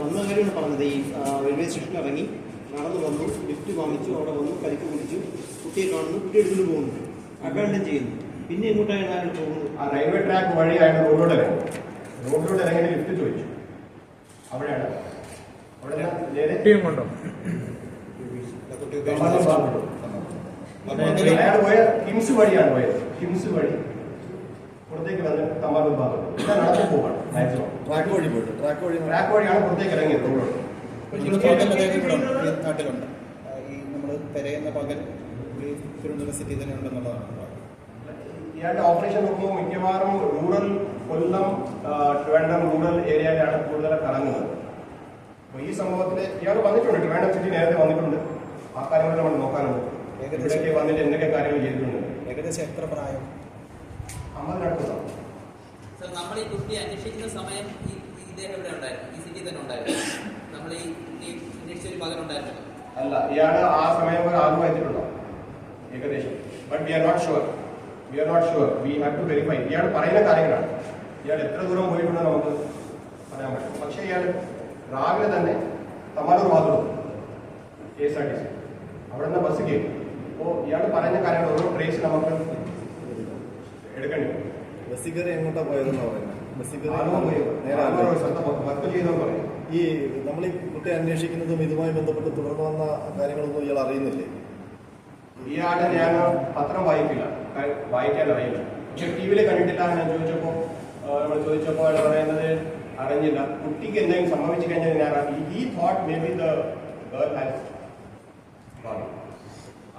വന്ന കാര്യമാണ് പറഞ്ഞത്. ഈ റെയിൽവേ സ്റ്റേഷനിൽ ഇറങ്ങി നടന്നു വന്നു ലിഫ്റ്റ് വാങ്ങിച്ചു അവിടെ വന്നു കരിക്ക് കുടിച്ചു കുട്ടിയെ കാണുന്നു കുട്ടി എടുത്തുകൊണ്ട് പോകുന്നു. അക്കാണ്ടം ചെയ്യുന്നു. പിന്നെ എങ്ങോട്ടാണ് അയാൾ പോകുന്നത്? ആ റെയിൽവേ ട്രാക്ക് വഴി അയാൾ റോഡിലൂടെ ഇറങ്ങി. റോഡിലൂടെ ഇറങ്ങി ലിഫ്റ്റ് ചോദിച്ചു. അവിടെയാണ്. അവിടെ കൊണ്ടോ. അയാൾ പോയ കിംസ് വഴിയാണ് പോയത്. കിംസ് വഴി. പുറത്തേക്ക് വന്ന് തമ്പാനൂർ ഭാഗം ഞാൻ നടന്നു പോവാണ് മാക്സിമം ട്രാക്ക് വഴി പോയിട്ട് ട്രാക്ക് വഴി ട്രാക്ക് വഴിയാണ് പുറത്തേക്ക് ഇറങ്ങിയത് നാട്ടിലുണ്ട്. ഈ നമ്മൾ തിരയുന്ന പകൽ തിരുവനന്തപുരം സിറ്റി തന്നെ ഉണ്ടെന്നുള്ളതാണ് ഇയാളുടെ ഓപ്പറേഷൻ നോക്കുമ്പോൾ മിക്കവാറും റൂറൽ കൊല്ലം ട്രിവാൻഡ്രം റൂറൽ ഏരിയയിലാണ് കൂടുതൽ കറങ്ങുന്നത്. അപ്പോൾ ഈ സംഭവത്തിൽ ഇയാൾ വന്നിട്ടുണ്ട് ട്രിവാൻഡ്രം സിറ്റി നേരത്തെ വന്നിട്ടുണ്ട്. ആ കാര്യങ്ങൾ നമ്മൾ നോക്കാനുണ്ട്. ഇവിടേക്ക് വന്നിട്ട് എന്തൊക്കെ കാര്യങ്ങൾ ചെയ്തിട്ടുണ്ട്. ഏകദേശം എത്ര പ്രായം? നമ്മൾ ഈ കുട്ടിയെ അന്വേഷിക്കുന്ന സമയം ഈ ഇദ്ദേഹം ഇവിടെ ഉണ്ടായിരുന്നു. ഈ സിറ്റി തന്നെ ഉണ്ടായിരുന്നു. നമ്മൾ ഈ ഈ അന്വേഷിച്ച ഒരു മകൻ ഉണ്ടായിരുന്നു അല്ല ഇയാൾ ആ സമയം വരെ ആദ്യം എത്തിയിട്ടുണ്ടോ ഏകദേശം. But we are not sure we are not sure we have to verify ഇയാൾ പറയുന്ന കാര്യങ്ങളാണ്. ഇയാൾ എത്ര ദൂരം പോയിട്ടുണ്ടോ നമുക്ക് പറയാൻ പറ്റും. പക്ഷേ ഇയാൾ രാവിലെ തന്നെ തമാനൂർ ഭാഗത്തു K S R T C. അവിടെ നിന്ന് ബസ് കയറി. അപ്പോൾ ഇയാൾ പറയുന്ന കാര്യങ്ങൾ ഓരോ ട്രേസ് നമുക്ക് ബസ്സിൽ കയറി എങ്ങോട്ടാ പോയതെന്ന് പറയുന്നത് ബസ്സിൽ പോയി കയറി ഈ നമ്മൾ ഈ കുട്ടി അന്വേഷിക്കുന്നതും ഇതുമായി ബന്ധപ്പെട്ട് തുടർന്ന് വന്ന കാര്യങ്ങളൊന്നും ഇയാൾ അറിയുന്നില്ലേ? ഇയാളെ ഞാൻ പത്രം വായിക്കില്ല. വായിക്കാൻ അറിയില്ല. പക്ഷെ ടി വിയിൽ കണ്ടിട്ടില്ല ഞാൻ ചോദിച്ചപ്പോൾ നമ്മൾ ചോദിച്ചപ്പോൾ അയാൾ പറയുന്നത് അറിഞ്ഞില്ല. കുട്ടിക്ക് എന്തെങ്കിലും സംഭവിച്ചു കഴിഞ്ഞാൽ ഞാൻ ഈ thought maybe the girl has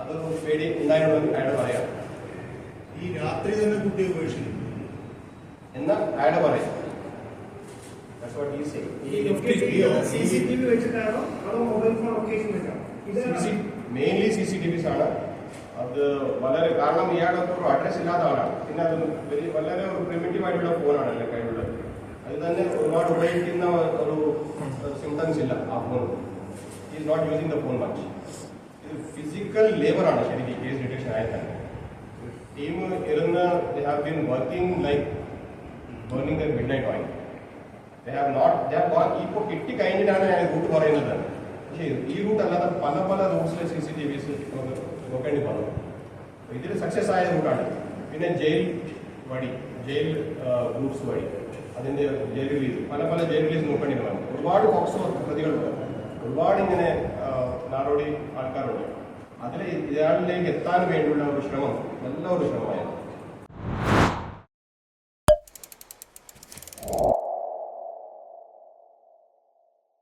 അതൊന്നും പേടി ഉണ്ടായിരുന്നു അയാൾ പറയാം. ഈ രാത്രി തന്നെ കുട്ടിയെ ഉപേക്ഷിക്കുന്നു. എന്ന് അയാൾ പറയും. Mainly C C T Vs ആണ്. അത് വളരെ കാരണം ഇയാളുടെ ഒരു അഡ്രസ് ഇല്ലാത്ത ആളാണ്. പിന്നെ അത് വലിയ വളരെ ഒരു പ്രിമിറ്റീവ് ആയിട്ടുള്ള ഫോണാണ് എന്റെ കയ്യിലുള്ളത്. അത് തന്നെ ഒരുപാട് ഉപയോഗിക്കുന്ന ഒരു സിംറ്റംസ് ഇല്ല ആ phone is not using the phone much ഇത് ഫിസിക്കൽ ലേബറാണ് ശരിക്കും കേസ് ഡിറ്റക്ഷൻ ആയത് തന്നെ. ടീം ഇരുന്ന് they have been working like the midnight oil they have not they have gone ഇപ്പോൾ കിട്ടി കഴിഞ്ഞിട്ടാണ് ഞാൻ റൂട്ട് പറയുന്നത്. പക്ഷേ ഈ റൂട്ട് അല്ലാതെ പല പല റൂട്ട്സിലെ സി സി ടി വിസ് നോക്കേണ്ടി പറഞ്ഞു ഇതിൽ സക്സസ് ആയ റൂട്ടാണ്. പിന്നെ ജയിൽ വഴി ജയിൽ ഗ്രൂപ്പ്സ് വഴി അതിന്റെ ജയിൽ റിലീസ് പല പല ജയിൽ റിലീസ് നോക്കേണ്ടി വന്നു. ഒരുപാട് ഫോക്സോ പ്രതികളുണ്ട്. ഒരുപാട് ഇങ്ങനെ നാടോടി ആൾക്കാരുണ്ട്. അതിൽ ഇയാളിലേക്ക് എത്താൻ വേണ്ടിയുള്ള ഒരു ശ്രമം നല്ല ഒരു ശ്രമമായിരുന്നു. Oh.